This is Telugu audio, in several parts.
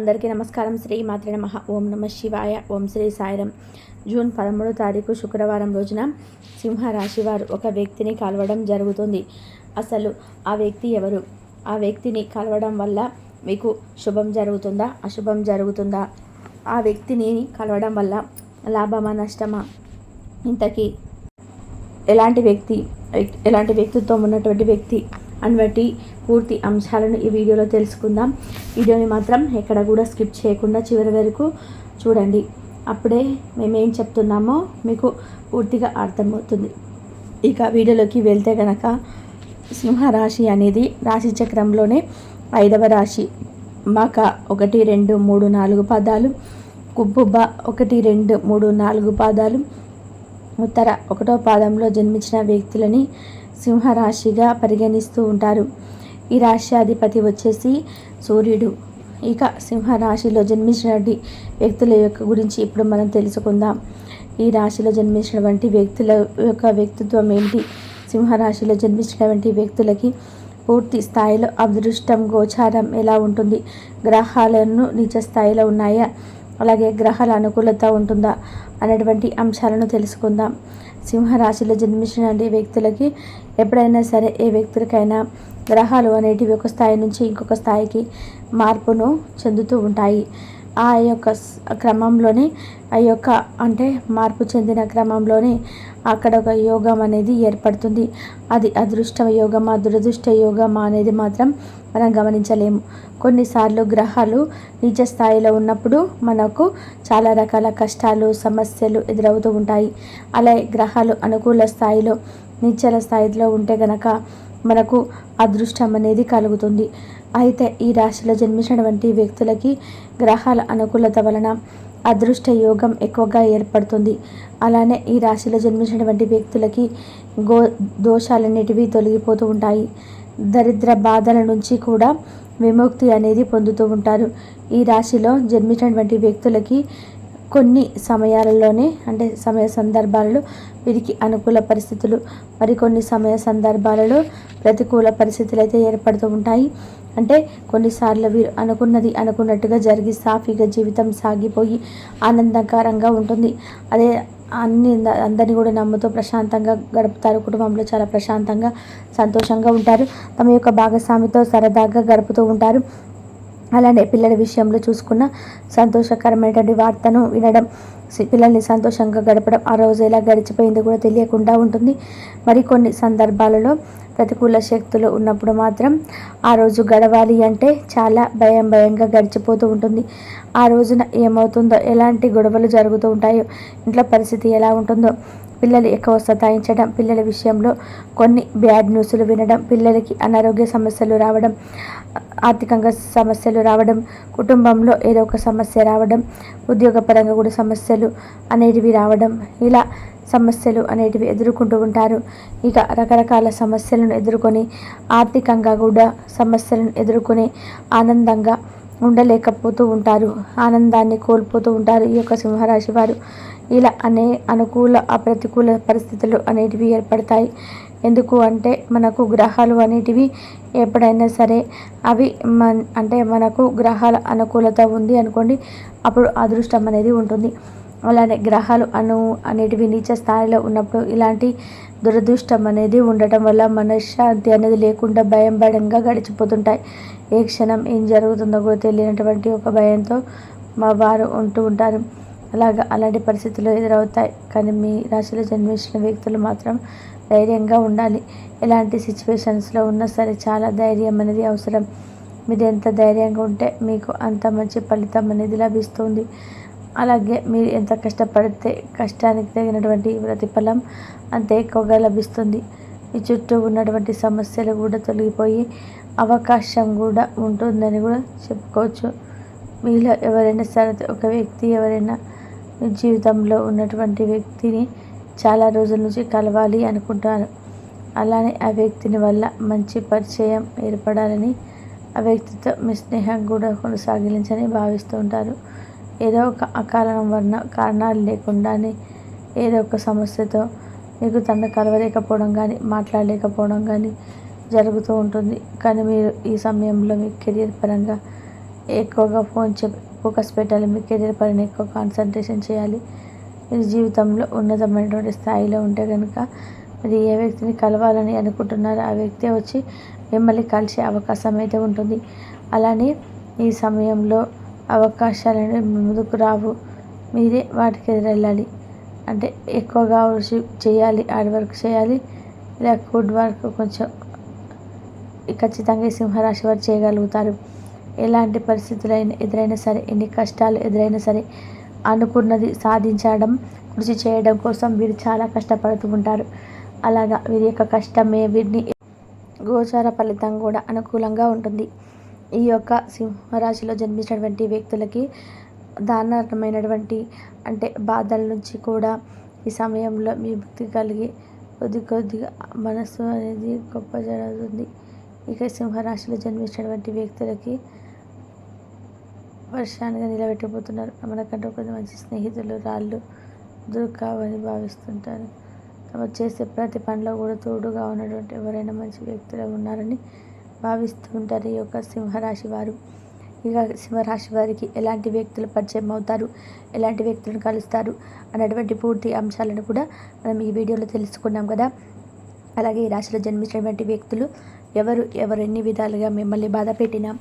అందరికీ నమస్కారం. శ్రీ మాత్ర నమ. ఓం నమ శివాయ. ఓం శ్రీ సాయిరం. జూన్ పదమూడో తారీఖు శుక్రవారం రోజున సింహరాశి వారు ఒక వ్యక్తిని కలవడం జరుగుతుంది. అసలు ఆ వ్యక్తి ఎవరు? ఆ వ్యక్తిని కలవడం వల్ల మీకు శుభం జరుగుతుందా? అశుభం జరుగుతుందా? ఆ వ్యక్తిని కలవడం వల్ల లాభమా నష్టమా? ఇంతకీ ఎలాంటి వ్యక్తి ఎలాంటి వ్యక్తిత్వం ఉన్నటువంటి వ్యక్తి అండ్ వాటి పూర్తి అంశాలను ఈ వీడియోలో తెలుసుకుందాం. వీడియోని మాత్రం ఎక్కడ కూడా స్కిప్ చేయకుండా చివరి వరకు చూడండి. అప్పుడే మేమేం చెప్తున్నామో మీకు పూర్తిగా అర్థమవుతుంది. ఇక వీడియోలోకి వెళ్తే గనక సింహరాశి అనేది రాశి చక్రంలోనే ఐదవ రాశి. మక ఒకటి రెండు మూడు నాలుగు పాదాలు. కుబ్బుబ్బ ఒకటి రెండు మూడు నాలుగు పాదాలు. ఉత్తర ఒకటో పాదంలో జన్మించిన వ్యక్తులని సింహరాశిగా పరిగణిస్తూ ఉంటారు. ఈ రాశి అధిపతి వచ్చేసి సూర్యుడు. ఇక సింహరాశిలో జన్మించినటువంటి వ్యక్తుల యొక్క గురించి ఇప్పుడు మనం తెలుసుకుందాం. ఈ రాశిలో జన్మించినటువంటి వ్యక్తుల యొక్క వ్యక్తిత్వం ఏంటి? సింహరాశిలో జన్మించినటువంటి వ్యక్తులకి పూర్తి స్థాయిలో అదృష్టం గోచారం ఎలా ఉంటుంది? గ్రహాలను నిజ స్థాయిలో ఉన్నాయా? అలాగే గ్రహాల అనుకూలత ఉంటుందా అనేటువంటి అంశాలను తెలుసుకుందాం. సింహరాశిలో జన్మించిన వ్యక్తులకి ఎప్పుడైనా సరే ఏ వ్యక్తులకైనా గ్రహాలు అనేటివి ఒక స్థాయి నుంచి ఇంకొక స్థాయికి మార్పును చెందుతూ ఉంటాయి. ఆ యొక్క క్రమంలోనే ఆ యొక్క అంటే మార్పు చెందిన క్రమంలోనే అక్కడ ఒక యోగం అనేది ఏర్పడుతుంది. అది అదృష్ట యోగమా దురదృష్ట యోగమా అనేది మాత్రం మనం గమనించలేము. కొన్నిసార్లు గ్రహాలు నిజ స్థాయిలో ఉన్నప్పుడు మనకు చాలా రకాల కష్టాలు సమస్యలు ఎదురవుతూ ఉంటాయి. అలాగే గ్రహాలు అనుకూల స్థాయిలో నిచ్చల స్థాయిలో ఉంటే గనక మనకు అదృష్టం అనేది కలుగుతుంది. అయితే ఈ రాశిలో జన్మించినటువంటి వ్యక్తులకి గ్రహాల అనుకూలత వలన అదృష్ట యోగం ఎక్కువగా ఏర్పడుతుంది. అలానే ఈ రాశిలో జన్మించినటువంటి వ్యక్తులకి గో దోషాలన్నిటివి తొలగిపోతూ ఉంటాయి. దరిద్ర బాధల నుంచి కూడా విముక్తి అనేది పొందుతూ ఉంటారు. ఈ రాశిలో జన్మించినటువంటి వ్యక్తులకి కొన్ని సమయాలలోనే అంటే సమయ సందర్భాలలో వీరికి అనుకూల పరిస్థితులు మరికొన్ని సమయ సందర్భాలలో ప్రతికూల పరిస్థితులు అయితే ఏర్పడుతూ ఉంటాయి. అంటే కొన్నిసార్లు వీరు అనుకున్నది అనుకున్నట్టుగా జరిగి సాఫీగా జీవితం సాగిపోయి ఆనందకరంగా ఉంటుంది. అదే అన్ని అందరినీ కూడా నమ్ముతూ ప్రశాంతంగా గడుపుతారు. కుటుంబంలో చాలా ప్రశాంతంగా సంతోషంగా ఉంటారు. తమ యొక్క భాగస్వామితో సరదాగా గడుపుతూ ఉంటారు. అలానే పిల్లల విషయంలో చూసుకున్న సంతోషకరమైనటువంటి వార్తను వినడం పిల్లల్ని సంతోషంగా గడపడం ఆ రోజు ఎలా గడిచిపోయిందో కూడా తెలియకుండా ఉంటుంది. మరికొన్ని సందర్భాలలో ప్రతికూల శక్తులు ఉన్నప్పుడు మాత్రం ఆ రోజు గడవాలి అంటే చాలా భయం భయంగా గడిచిపోతూ ఉంటుంది. ఆ రోజున ఏమవుతుందో ఎలాంటి గొడవలు జరుగుతూ ఉంటాయో ఇంట్లో పరిస్థితి ఎలా ఉంటుందో పిల్లలు ఎక్కువ సతాయించడం పిల్లల విషయంలో కొన్ని బ్యాడ్ న్యూస్లు వినడం పిల్లలకి అనారోగ్య సమస్యలు రావడం ఆర్థికంగా సమస్యలు రావడం కుటుంబంలో ఏదో ఒక సమస్య రావడం ఉద్యోగపరంగా కూడా సమస్యలు అనేటివి రావడం ఇలా సమస్యలు అనేటివి ఎదుర్కొంటూ ఉంటారు. ఇక రకరకాల సమస్యలను ఎదుర్కొని ఆర్థికంగా కూడా సమస్యలను ఎదుర్కొని ఆనందంగా ఉండలేకపోతూ ఉంటారు. ఆనందాన్ని కోల్పోతూ ఉంటారు ఈ యొక్క సింహరాశి వారు. ఇలా అనే అనుకూల అప్రతికూల పరిస్థితులు అనేటివి ఏర్పడతాయి. ఎందుకు అంటే మనకు గ్రహాలు అనేటివి ఎప్పుడైనా సరే అవి మన అంటే మనకు గ్రహాల అనుకూలత ఉంది అనుకోండి అప్పుడు అదృష్టం అనేది ఉంటుంది. అలానే గ్రహాలు అను అనేటివి నీచ స్థాయిలో ఉన్నప్పుడు ఇలాంటి దురదృష్టం అనేది ఉండటం వల్ల మనశ్శాంతి అనేది లేకుండా భయం భయంగా గడిచిపోతుంటాయి. ఏ క్షణం ఏం జరుగుతుందో కూడా తెలియనటువంటి ఒక భయంతో మా వారు ఉంటూ ఉంటారు. అలాగా అలాంటి పరిస్థితులు ఎదురవుతాయి. కానీ మీ రాశిలో జన్మించిన వ్యక్తులు మాత్రం ధైర్యంగా ఉండాలి. ఎలాంటి సిచ్యువేషన్స్లో ఉన్నా సరే చాలా ధైర్యం అనేది అవసరం. మీరు ఎంత ధైర్యంగా ఉంటే మీకు అంత మంచి ఫలితం అనేది లభిస్తుంది. అలాగే మీరు ఎంత కష్టపడితే కష్టానికి తగినటువంటి ప్రతిఫలం అంత ఎక్కువగా లభిస్తుంది. మీ చుట్టూ ఉన్నటువంటి సమస్యలు కూడా తొలగిపోయి అవకాశం కూడా ఉంటుందని కూడా చెప్పుకోవచ్చు. మీలో ఎవరైనా సరే ఒక వ్యక్తి ఎవరైనా మీ జీవితంలో ఉన్నటువంటి వ్యక్తిని చాలా రోజుల నుంచి కలవాలి అనుకుంటాను అలానే ఆ వ్యక్తిని వల్ల మంచి పరిచయం ఏర్పడాలని ఆ వ్యక్తితో మీ స్నేహం కూడా కొనసాగించని భావిస్తూ ఉంటారు. ఏదో ఒక అకారణం వలన కారణాలు లేకుండానే ఏదో ఒక సమస్యతో మీకు తన కలవలేకపోవడం కానీ మాట్లాడలేకపోవడం కానీ జరుగుతూ ఉంటుంది. కానీ మీరు ఈ సమయంలో మీ కెరియర్ పరంగా ఎక్కువగా ఫోన్ చెప్ ఫోకస్ పెట్టాలి. మీ కెరీర్ పైన ఎక్కువ కాన్సన్ట్రేషన్ చేయాలి. మీరు జీవితంలో ఉన్నతమైనటువంటి స్థాయిలో ఉంటే కనుక మీరు ఏ వ్యక్తిని కలవాలని అనుకుంటున్నారో ఆ వ్యక్తి వచ్చి మిమ్మల్ని కలిసే అవకాశం అయితే ఉంటుంది. అలానే ఈ సమయంలో అవకాశాలను ముందుకు రావు. మీరే వాటికి ఎదురెళ్ళాలి అంటే ఎక్కువగా చేయాలి హార్డ్ వర్క్ చేయాలి. ఇలా గుడ్ వర్క్ కొంచెం ఖచ్చితంగా ఈ సింహరాశి వారు చేయగలుగుతారు. ఎలాంటి పరిస్థితులైనా ఎదురైనా సరే ఎన్ని కష్టాలు ఎదురైనా సరే అనుకున్నది సాధించడం కృషి చేయడం కోసం వీరు చాలా కష్టపడుతూ ఉంటారు. అలాగా వీరి యొక్క కష్టమే వీరిని గోచార ఫలితం కూడా అనుకూలంగా ఉంటుంది. ఈ యొక్క సింహరాశిలో జన్మించినటువంటి వ్యక్తులకి దారుణమైనటువంటి అంటే బాధల నుంచి కూడా ఈ సమయంలో మీ భక్తి కలిగి కొద్ది కొద్దిగా మనసు అనేది గొప్ప జరుగుతుంది. ఇక సింహరాశిలో జన్మించినటువంటి వ్యక్తులకి వర్షాన్ని నిలబెట్టబోతున్నారు. మనకంటే కొంచెం మంచి స్నేహితులు రాళ్ళు దొరకావని భావిస్తుంటారు. తమ చేసే ప్రతి పనిలో కూడా తోడుగా ఉన్నటువంటి ఎవరైనా మంచి వ్యక్తులు ఉన్నారని భావిస్తూ ఉంటారు ఈ యొక్క సింహరాశి వారు. ఇక సింహరాశి వారికి ఎలాంటి వ్యక్తులు పరిచయం అవుతారు? ఎలాంటి వ్యక్తులను కలుస్తారు? అనేటువంటి పూర్తి అంశాలను కూడా మనం ఈ వీడియోలో తెలుసుకున్నాం కదా. అలాగే ఈ రాశిలో జన్మించినటువంటి వ్యక్తులు ఎవరు? ఎవరు ఎన్ని విధాలుగా మిమ్మల్ని బాధ పెట్టినా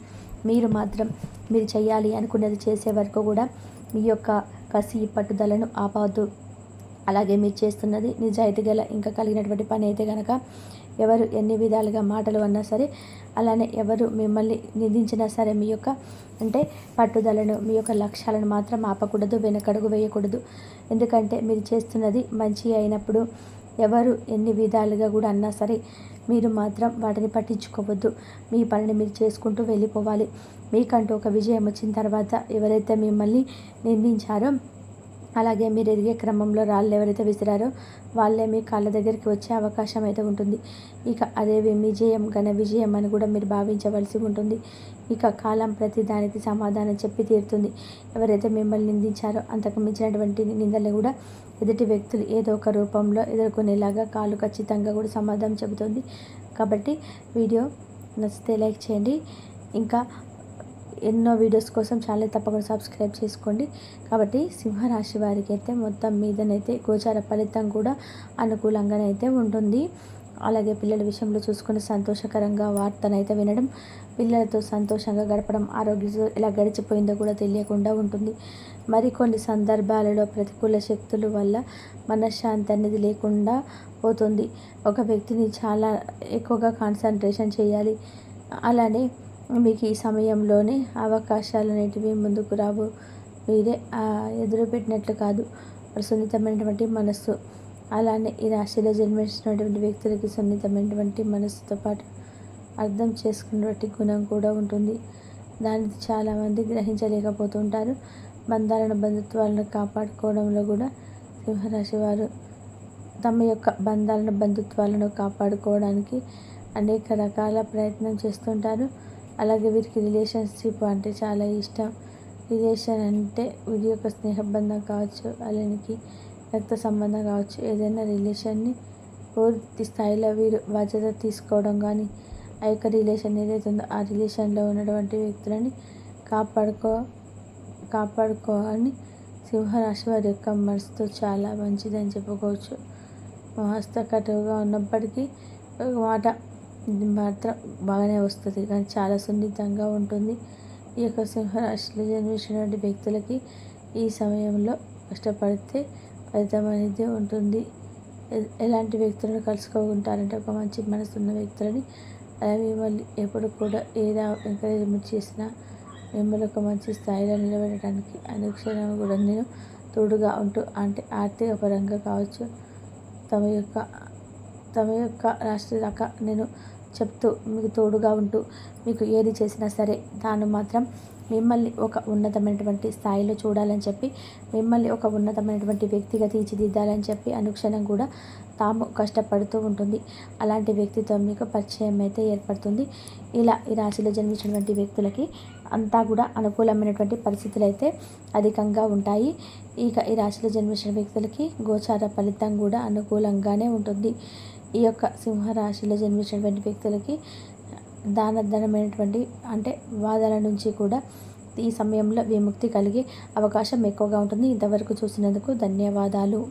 మీరు మాత్రం మీరు చేయాలి అనుకున్నది చేసే వరకు కూడా మీ యొక్క కసి పట్టుదలను ఆపవద్దు. అలాగే మీరు చేస్తున్నది నిజాయితీ గల ఇంకా కలిగినటువంటి పని అయితే కనుక ఎవరు ఎన్ని విధాలుగా మాటలు అన్నా సరే అలానే ఎవరు మిమ్మల్ని నిందించినా సరే మీ యొక్క అంటే పట్టుదలను మీ యొక్క లక్ష్యాలను మాత్రం ఆపకూడదు వెనకడుగు వేయకూడదు. ఎందుకంటే మీరు చేస్తున్నది మంచి అయినప్పుడు ఎవరు ఎన్ని విధాలుగా కూడా అన్నా సరే మీరు మాత్రం వాటిని పట్టించుకోవద్దు. మీ పనిని మీరు చేసుకుంటూ వెళ్ళిపోవాలి. మీకంటూ ఒక విజయం వచ్చిన తర్వాత ఎవరైతే మిమ్మల్ని నిందించారో అలాగే మీరు ఎదిగే క్రమంలో రాళ్ళు ఎవరైతే విసిరారో వాళ్ళే మీ కాళ్ళ దగ్గరికి వచ్చే అవకాశం అయితే ఉంటుంది. ఇక అదే విజయం ఘన విజయం అని కూడా మీరు భావించవలసి ఉంటుంది. ఇక కాలం ప్రతి దానికి సమాధానం చెప్పి తీరుతుంది. ఎవరైతే మిమ్మల్ని నిందించారో అంతకు మించినటువంటి నిందలు కూడా ఎదుటి వ్యక్తులు ఏదో ఒక రూపంలో ఎదుర్కొనేలాగా కాలు ఖచ్చితంగా కూడా సమాధానం చెబుతుంది. కాబట్టి వీడియో నచ్చితే లైక్ చేయండి. ఇంకా ఎన్నో వీడియోస్ కోసం ఛానల్ తప్పకుండా సబ్స్క్రైబ్ చేసుకోండి. కాబట్టి సింహరాశి వారికి అయితే మొత్తం మీదనైతే గోచార ఫలితం కూడా అనుకూలంగానైతే ఉంటుంది. అలాగే పిల్లల విషయంలో చూసుకుని సంతోషకరంగా వార్తనైతే వినడం పిల్లలతో సంతోషంగా గడపడం ఆరోగ్యం ఎలా గడిచిపోయిందో కూడా తెలియకుండా ఉంటుంది. మరికొన్ని సందర్భాలలో ప్రతికూల శక్తుల వల్ల మనశ్శాంతి అనేది లేకుండా పోతుంది. ఒక వ్యక్తిని చాలా ఎక్కువగా కాన్సన్ట్రేషన్ చేయాలి. అలానే మీకు ఈ సమయంలోనే అవకాశాలు అనేటివి ముందుకు రావు. మీరే ఎదురు పెట్టినట్లు కాదు సున్నితమైనటువంటి మనస్సు. అలానే ఈ రాశిలో జన్మించినటువంటి వ్యక్తులకి సున్నితమైనటువంటి మనస్సుతో పాటు అర్థం చేసుకున్నటువంటి గుణం కూడా ఉంటుంది. దాన్ని చాలామంది గ్రహించలేకపోతుంటారు. బంధాలను బంధుత్వాలను కాపాడుకోవడంలో కూడా సింహరాశి వారు తమ యొక్క బంధాలను బంధుత్వాలను కాపాడుకోవడానికి అనేక రకాల ప్రయత్నం చేస్తుంటారు. అలాగే వీరికి రిలేషన్షిప్ అంటే చాలా ఇష్టం. రిలేషన్ అంటే వీరి యొక్క స్నేహబంధం కావచ్చు అలానికి రక్త సంబంధం కావచ్చు ఏదైనా రిలేషన్ని పూర్తి స్థాయిలో వీరు బాధ్యత తీసుకోవడం కానీ ఆ యొక్క రిలేషన్ ఏదైతే ఉందో ఆ రిలేషన్లో ఉన్నటువంటి వ్యక్తులని కాపాడుకో కాపాడుకోవాలని సింహరాశి వారి యొక్క మనసుతో చాలా మంచిదని చెప్పుకోవచ్చు. హస్తకటువుగా ఉన్నప్పటికీ మాట మాత్రం బాగానే వస్తుంది. కానీ చాలా సున్నితంగా ఉంటుంది. ఈ యొక్క సింహరాశిలో జన్మించినటువంటి వ్యక్తులకి ఈ సమయంలో కష్టపడితే ఫలితం అనేది ఉంటుంది. ఎలాంటి వ్యక్తులను కలుసుకుంటారంటే ఒక మంచి మనసు ఉన్న వ్యక్తులని అలాగే మిమ్మల్ని ఎప్పుడు కూడా ఏదో ఎంకరేజ్మెంట్ చేసినా మిమ్మల్ని ఒక మంచి స్థాయిలో నిలబెట్టడానికి అనుక్షణం కూడా నేను తోడుగా ఉంటూ అంటే ఆర్థిక పరంగా కావచ్చు తమ యొక్క తమ యొక్క రాష్ట్ర దాకా నేను చెప్తూ మీకు తోడుగా ఉంటూ మీకు ఏది చేసినా సరే తాను మాత్రం మిమ్మల్ని ఒక ఉన్నతమైనటువంటి స్థాయిలో చూడాలని చెప్పి మిమ్మల్ని ఒక ఉన్నతమైనటువంటి వ్యక్తిగా తీర్చిదిద్దాలని చెప్పి అనుక్షణం కూడా తాము కష్టపడుతూ ఉంటుంది. అలాంటి వ్యక్తితో మీకు పరిచయం అయితే ఏర్పడుతుంది. ఇలా ఈ రాశిలో జన్మించినటువంటి వ్యక్తులకి అంతా కూడా అనుకూలమైనటువంటి పరిస్థితులు అయితే అధికంగా ఉంటాయి. ఇక ఈ రాశిలో జన్మించిన వ్యక్తులకి గోచార ఫలితం కూడా అనుకూలంగానే ఉంటుంది. ఈ యొక్క సింహరాశిలో జన్మించినటువంటి వ్యక్తులకి దానధనమైనటువంటి అంటే వాదాల నుంచి కూడా ఈ సమయంలో విముక్తి కలిగే అవకాశం ఎక్కువగా ఉంటుంది. ఇంతవరకు చూసినందుకు ధన్యవాదాలు.